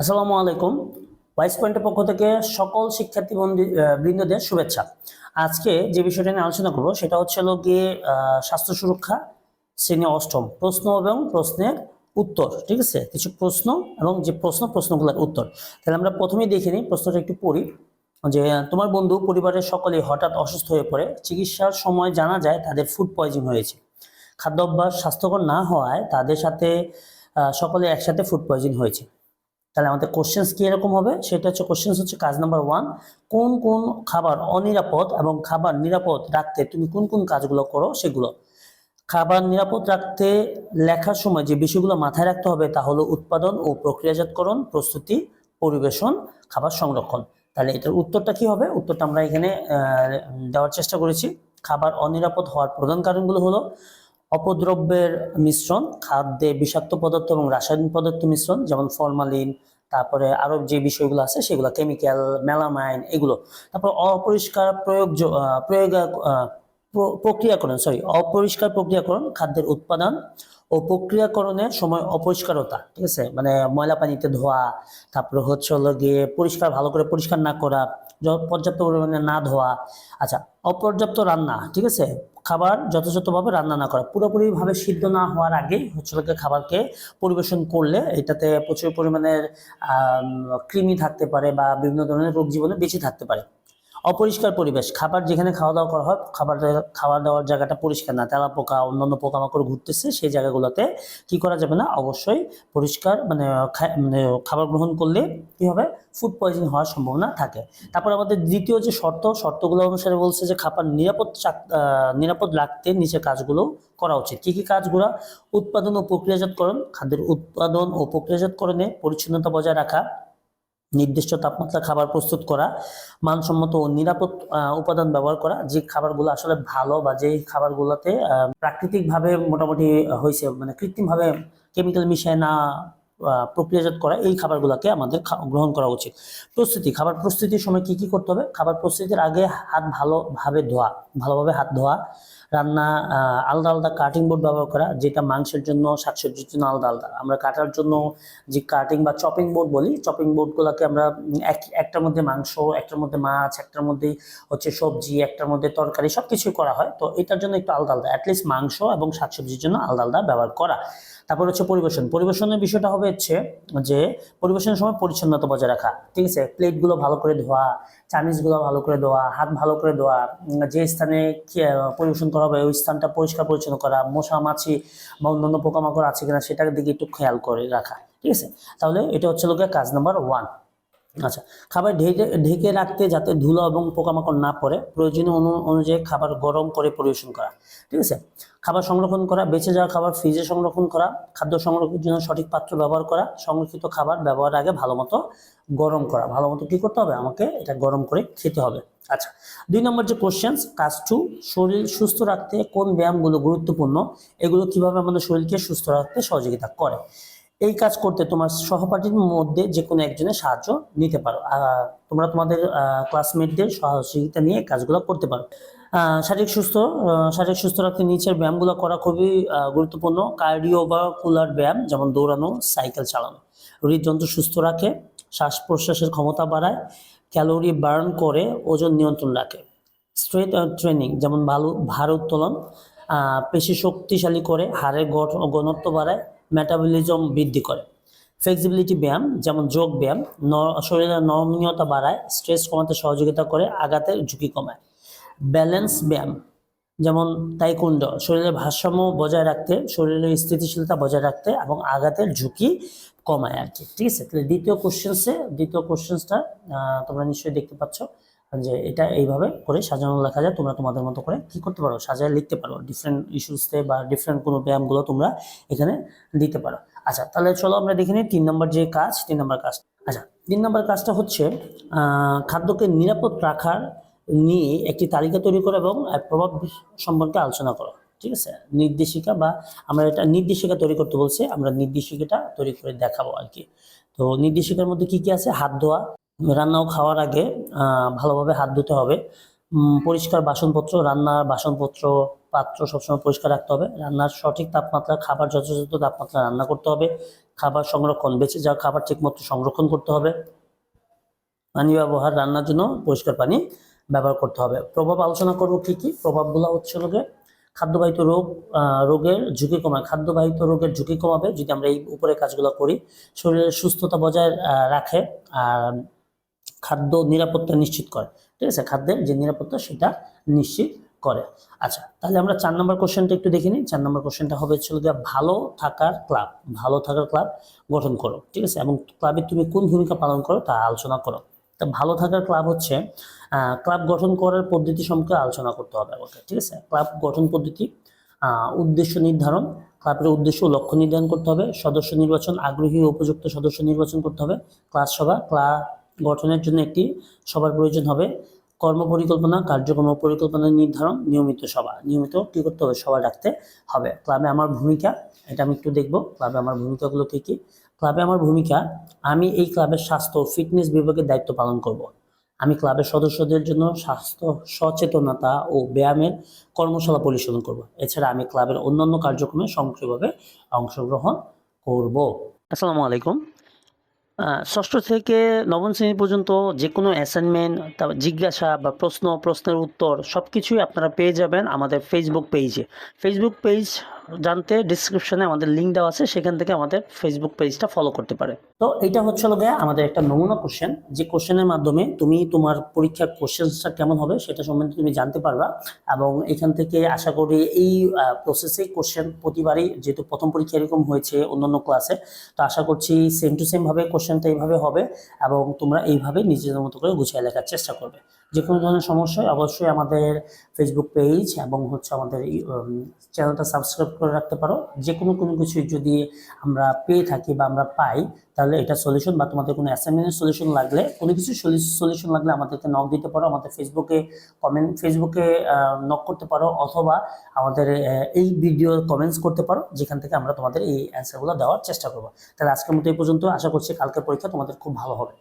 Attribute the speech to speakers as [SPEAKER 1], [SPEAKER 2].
[SPEAKER 1] আসসালামু আলাইকুম। ওয়াইস পয়েন্টের পক্ষ থেকে সকল শিক্ষার্থী বৃন্দদের শুভেচ্ছা। আজকে যে বিষয়টা নিয়ে আলোচনা করব সেটা হচ্ছে হলো গিয়ে স্বাস্থ্য সুরক্ষা শ্রেণি অষ্টম। প্রশ্ন এবং প্রশ্নের উত্তর, ঠিক আছে? কিছু প্রশ্ন এবং যে প্রশ্ন, প্রশ্নগুলোর উত্তর। তাহলে আমরা প্রথমেই দেখে নিই, প্রশ্নটা একটু পড়ি। যে, তোমার বন্ধু পরিবারের সকলে হঠাৎ অসুস্থ হয়ে পড়ে, চিকিৎসার সময় জানা যায় তাদের ফুড পয়জন হয়েছে। খাদ্যাভ্যাস স্বাস্থ্যকর না হওয়ায় তাদের সাথে সকলে একসাথে ফুড পয়জন হয়েছে। তাহলে আমাদের কোশ্চেন্স কি এরকম হবে? সেটা হচ্ছে কোশ্চেন্স হচ্ছে কাজ নাম্বার ওয়ান কোন কোন খাবার অনিরাপদ এবং খাবার নিরাপদ রাখতে তুমি কোন কোন কাজগুলো করো সেগুলো। খাবার নিরাপদ রাখতে লেখার সময় যে বিষয়গুলো মাথায় রাখতে হবে তা হলো উৎপাদন ও প্রক্রিয়াজাতকরণ, প্রস্তুতি, পরিবেশন, খাবার সংরক্ষণ। তাহলে এটার উত্তরটা কি হবে? উত্তরটা আমরা এখানে দেওয়ার চেষ্টা করেছি। খাবার অনিরাপদ হওয়ার প্রধান কারণগুলো হলো অপদ্রব্যের মিশ্রণ, খাদ্যে বিষাক্ত পদার্থ এবং রাসায়নিক পদার্থ মিশ্রণ, যেমন ফরমালিন, তারপরে আরও যে বিষয়গুলো আছে সেগুলো কেমিক্যাল মেলামাইন এগুলো। তারপর অপরিষ্কার প্রয়োগ প্রয়োগ প্রক্রিয়াকরণ সরি অপরিষ্কার প্রক্রিয়াকরণ, খাদ্যের উৎপাদন ও প্রক্রিয়াকরণের সময় অপরিষ্কারতা, ঠিক আছে? মানে ময়লা পানিতে ধোয়া, তারপরে হচ্ছে হলো গিয়ে পরিষ্কার, ভালো করে পরিষ্কার না করা পর্যাপ্ত পরিমাণে না ধোয়া। আচ্ছা অপর্যাপ্ত রান্না, ঠিক আছে? খাবার যথাযথভাবে রান্না না করা, পুরোপুরিভাবে সিদ্ধ না হওয়ার আগে হচ্ছে খাবারকে পরিবেশন করলে এটাতে প্রচুর পরিমাণের কৃমি থাকতে পারে বা বিভিন্ন ধরনের রোগ জীবনে বেঁচে থাকতে পারে। অপরিষ্কার পরিবেশ। খাবার যেখানে খাওয়া দাওয়া করা হয় খাবার খাওয়া দাওয়ার জায়গাটা পরিষ্কার না। তেলা পোকা অন্যান্য পোকামাকড় ঘুরতেছে, সেই জায়গাগুলোতে কি করা যাবে না? অবশ্যই পরিষ্কার মানে মানে খাবার গ্রহণ করলে কি হবে? ফুড পয়জন হওয়ার সম্ভাবনা থাকে। তারপর আমাদের দ্বিতীয় যে শর্ত, শর্তগুলো অনুসারে বলছে যে খাবার নিরাপদ নিরাপদ রাখতে নিচে কাজগুলো করা উচিত। কী কী কাজগুলো? উৎপাদন ও প্রক্রিয়াজাতকরণ, খাদ্যের উৎপাদন ও প্রক্রিয়াজাতকরণে পরিচ্ছন্নতা বজায় রাখা নির্দিষ্ট তাপমাত্রা খাবার প্রস্তুত করা, মানসম্মত ও নিরাপদ উপাদান ব্যবহার করা, যে খাবারগুলো আসলে ভালো বা যে খাবারগুলোতে প্রাকৃতিকভাবে মোটামুটি হয়েছে মানে কৃত্রিমভাবে কেমিক্যাল মিশায় না প্রক্রিয়াজাত করা এই খাবারগুলোকে আমাদের গ্রহণ করা উচিত। প্রস্তুতি, খাবার প্রস্তুতির সময় কি কি করতে হবে? খাবার প্রস্তুতির আগে হাত ভালোভাবে ধোয়া, ভালোভাবে হাত ধোয়া, রান্না আলাদা আলাদা কাটিং বোর্ড ব্যবহার করা, যেটা মাংসের জন্য, শাকসবজির জন্য আলাদা আলাদা। আমরা কাটার জন্য যে কাটিং বা চপিং বোর্ড বলি চপিং বোর্ডগুলোকে আমরা এক, একটার মধ্যে মাংস, একটার মধ্যে মাছ, একটার মধ্যে হচ্ছে সবজি, একটার মধ্যে তরকারি সব কিছুই করা হয়। তো এটার জন্য একটু আলাদা আলাদা অ্যাটলিস্ট মাংস এবং শাকসবজির জন্য আলাদা আলাদা ব্যবহার করা। তারপর হচ্ছে পরিবেশন। পরিবেশনের বিষয়টা হবে হচ্ছে যে পরিবেশনের সময় পরিচ্ছন্নতা বজায় রাখা, ঠিক আছে? প্লেটগুলো ভালো করে ধোয়া চামিচগুলো ভালো করে ধোয়া, হাত ভালো করে ধোয়া যে স্থানে পরিবেশন করা হবে, ওই স্থানটা পরিষ্কার পরিচ্ছন্ন করা, মশা, মাছি বা অন্যান্য পোকামাকড় আছে কিনা সেটার দিকে একটু খেয়াল করে রাখা, ঠিক আছে? তাহলে এটা হচ্ছে লোকের কাজ নাম্বার ওয়ান আচ্ছা খাবার ঢেকে ঢেকে রাখতে যাতে ধুলো এবং পোকামাকড় না পড়ে, প্রয়োজনীয় অনু, অনুযায়ী খাবার গরম করে পরিবেশন করা, ঠিক আছে? খাবার সংরক্ষণ করা, বেঁচে যাওয়া খাবার ফ্রিজে সংরক্ষণ করা, খাদ্য সংরক্ষণের জন্য সঠিক পাত্র ব্যবহার করা, সংরক্ষিত খাবার ব্যবহারের আগে ভালো মতো গরম করা ভালো মতো কী করতে হবে? আমাকে এটা গরম করে খেতে হবে। আচ্ছা দুই নম্বর যে কোশ্চেন্স কাজ টু শরীর সুস্থ রাখতে কোন ব্যায়ামগুলো গুরুত্বপূর্ণ, এগুলো কীভাবে আমাদের শরীরকে সুস্থ রাখতে সহযোগিতা করে? এই কাজ করতে তোমার সহপাঠীর মধ্যে যে কোনো একজনের সাহায্য নিতে পারো। তোমরা তোমাদের ক্লাসমেটদের সহযোগিতা নিয়ে কাজগুলো করতে পারো। শারীরিক সুস্থ শারীরিক সুস্থ রাখতে নিচের ব্যায়ামগুলো করা খুবই গুরুত্বপূর্ণ। কার্ডিও বা কুলার ব্যায়াম, যেমন দৌড়ানো, সাইকেল চালানো। হৃদযন্ত্র সুস্থ রাখে, শ্বাস প্রশ্বাসের ক্ষমতা বাড়ায়, ক্যালোরি বার্ন করে, ওজন নিয়ন্ত্রণ রাখে। স্ট্রেট ট্রেনিং, যেমন ভালো, ভার উত্তোলন পেশি শক্তিশালী করে হাড়ের ঘনত্ব বাড়ায় মেটাবলিজম বৃদ্ধি করে। ফ্লেক্সিবিলিটি ব্যায়াম, যেমন যোগ ব্যায়াম শরীরের নমনীয়তা বাড়ায় স্ট্রেস কমাতে সহযোগিতা করে, আঘাতের ঝুঁকি কমায়। ব্যালেন্স ব্যায়াম, যেমন তাইকুণ্ড শরীরের ভারসাম্য বজায় রাখতে, শরীরের স্থিতিশীলতা বজায় রাখতে এবং আঘাতের ঝুঁকি কমায় আর কি ঠিক আছে? তাহলে দ্বিতীয় কোশ্চেন্সে দ্বিতীয় কোশ্চেন্সটা তোমরা নিশ্চয়ই দেখতে পাচ্ছ। যে এটা এইভাবে করে সাজানো লেখা যায়, তোমরা তোমাদের মতো করে কি করতে পারো? সাজায় লিখতে পারো। ডিফারেন্ট ইস্যুসতে বা ডিফারেন্ট কোনো ব্যায়ামগুলো তোমরা এখানে দিতে পারো। আচ্ছা তাহলে চলো আমরা দেখে নিই তিন নম্বর যে কাজ, তিন নম্বর কাজ। আচ্ছা তিন নম্বর কাজটা হচ্ছে খাদ্যকে নিরাপদ রাখার নিয়ে একটি তালিকা তৈরি করো এবং প্রভাব সম্পর্কে আলোচনা করো। ঠিক আছে? নির্দেশিকা বা আমরা এটা নির্দেশিকা তৈরি করতে বলছে, আমরা নির্দেশিকাটা তৈরি করে দেখাবো আর কি। তো নির্দেশিকার মধ্যে কি কি আছে? হাত ধোয়া রান্না ও খাওয়ার আগে ভালোভাবে হাত ধুতে হবে। পরিষ্কার বাসনপত্র, রান্নার বাসনপত্র, পাত্র সবসময় পরিষ্কার রাখতে হবে। রান্নার সঠিক তাপমাত্রা, খাবার যথাযথ তাপমাত্রা রান্না করতে হবে। খাবার সংরক্ষণ, বেঁচে যাওয়া খাবার ঠিকমতো সংরক্ষণ করতে হবে। পানি ব্যবহার, রান্নার জন্য পরিষ্কার পানি ব্যবহার করতে হবে। প্রভাব আলোচনা করব কি কি? প্রভাবগুলো হচ্ছে লোকে খাদ্যবাহিত রোগ রোগের ঝুঁকি কমায় খাদ্যবাহিত রোগের ঝুঁকি কমাবে যদি আমরা এই উপরে কাজগুলো করি। শরীরের সুস্থতা বজায় রাখে। আর খাদ্য নিরাপত্তা নিশ্চিত করে, ঠিক আছে? খাদ্যের যে নিরাপত্তা সেটা নিশ্চিত করে। আচ্ছা তাহলে আমরা চার নম্বর কোশ্চেনটা একটু দেখে নিই। চার নম্বর কোশ্চেনটা হবে হচ্ছে গিয়ে ভালো থাকার ক্লাব ভালো থাকার ক্লাব গঠন করো, ঠিক আছে? এবং ক্লাবে তুমি কোন ভূমিকা পালন করো তা আলোচনা করো। তা ভালো থাকার ক্লাব হচ্ছে ক্লাব গঠন করার পদ্ধতি সম্পর্কে আলোচনা করতে হবে আমাকে, ঠিক আছে? ক্লাব গঠন পদ্ধতি উদ্দেশ্য নির্ধারণ ক্লাবের উদ্দেশ্য ও লক্ষ্য নির্ধারণ করতে হবে, সদস্য নির্বাচন, আগ্রহী ও উপযুক্ত সদস্য নির্বাচন করতে হবে ক্লাস সভা ক্লাব গঠনের জন্য একটি সবার প্রয়োজন হবে। কর্ম পরিকল্পনা কার্যক্রম পরিকল্পনা নির্ধারণ, নিয়মিত সভা। নিয়মিত কি করতে হবে? সভা ডাকতে হবে। ক্লাবে আমার ভূমিকা, এটা আমি একটু দেখব। ক্লাবে আমার ভূমিকাগুলো কি কি? ক্লাবে আমার ভূমিকা, আমি এই ক্লাবের স্বাস্থ্য ফিটনেস বিভাগের দায়িত্ব পালন করব। আমি ক্লাবের সদস্যদের জন্য স্বাস্থ্য সচেতনতা ও ব্যায়ামের কর্মশালা পরিচালনা করব। এছাড়া আমি ক্লাবের অন্যান্য কার্যক্রমে সক্রিয়ভাবে অংশগ্রহণ করব। আসসালামু আলাইকুম। ষষ্ঠ থেকে নবম শ্রেণি পর্যন্ত যে কোনো অ্যাসাইনমেন্ট তারপর জিজ্ঞাসা বা প্রশ্ন, প্রশ্নের উত্তর সব কিছুই আপনারা পেয়ে যাবেন আমাদের ফেসবুক পেজে ফেসবুক পেজ জানতে ডিসক্রিপশনে আমাদের লিঙ্ক দেওয়া আছে, সেখান থেকে আমাদের ফেসবুক পেজটা ফলো করতে পারে। তো এটা হচ্ছে গিয়ে আমাদের একটা নমুনা কোশ্চেন যে কোশ্চেনের মাধ্যমে তুমি তোমার পরীক্ষার কোশ্চেনটা কেমন হবে সেটা সম্বন্ধে তুমি জানতে পারবা এবং এখান থেকে আশা করি এই প্রসেসে কোশ্চেন প্রতিবারই যেহেতু প্রথম পরীক্ষা এরকম হয়েছে অন্যান্য ক্লাসে তো আশা করছি সেম টু সেম ভাবে কোশ্চেনটা এইভাবে হবে এবং তোমরা এইভাবে নিজেদের মতো করে গুছিয়ে লেখার চেষ্টা করবে। যে কোনো ধরনের সমস্যা হয় অবশ্যই আমাদের ফেসবুক পেজ এবং হচ্ছে আমাদের চ্যানেলটা সাবস্ক্রাইব করে রাখতে পারো। যে কোনো কোনো কিছু যদি আমরা পেয়ে থাকি বা আমরা পাই, তাহলে এটা সলিউশন বা তোমাদের কোনো অ্যাসাইনমেন্টের সলিউশন লাগলে, কোনো কিছু সলিউশন লাগলে আমাদেরকে নক দিতে পারো, আমাদের ফেসবুকে কমেন্ট ফেসবুকে নক করতে পারো, অথবা আমাদের এই ভিডিও কমেন্টস করতে পারো, যেখান থেকে আমরা তোমাদের এই অ্যান্সারগুলো দেওয়ার চেষ্টা করব। তাহলে আজকের মতো এই পর্যন্ত, আশা করছি কালকের পরীক্ষা তোমাদের খুব ভালো হবে।